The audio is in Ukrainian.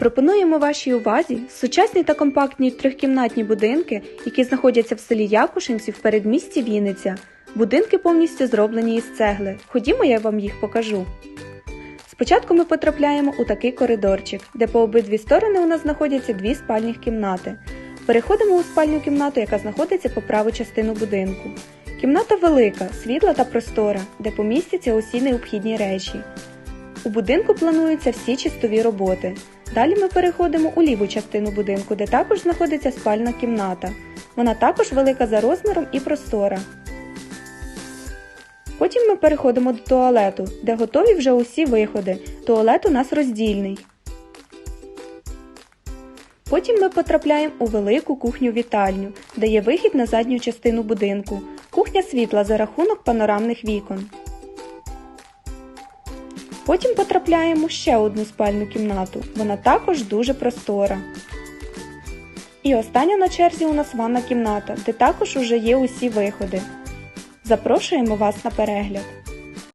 Пропонуємо вашій увазі сучасні та компактні трьохкімнатні будинки, які знаходяться в селі Якушинці в передмісті Вінниця. Будинки повністю зроблені із цегли. Ходімо, я вам їх покажу. Спочатку ми потрапляємо у такий коридорчик, де по обидві сторони у нас знаходяться дві спальних кімнати. Переходимо у спальню кімнату, яка знаходиться по праву частину будинку. Кімната велика, світла та простора, де помістяться усі необхідні речі. У будинку плануються всі чистові роботи. Далі ми переходимо у ліву частину будинку, де також знаходиться спальна кімната. Вона також велика за розміром і простора. Потім ми переходимо до туалету, де готові вже усі виходи. Туалет у нас роздільний. Потім ми потрапляємо у велику кухню-вітальню, де є вихід на задню частину будинку. Кухня світла за рахунок панорамних вікон. Потім потрапляємо в ще одну спальну кімнату. Вона також дуже простора. І остання на черзі у нас ванна кімната, де також уже є усі виходи. Запрошуємо вас на перегляд.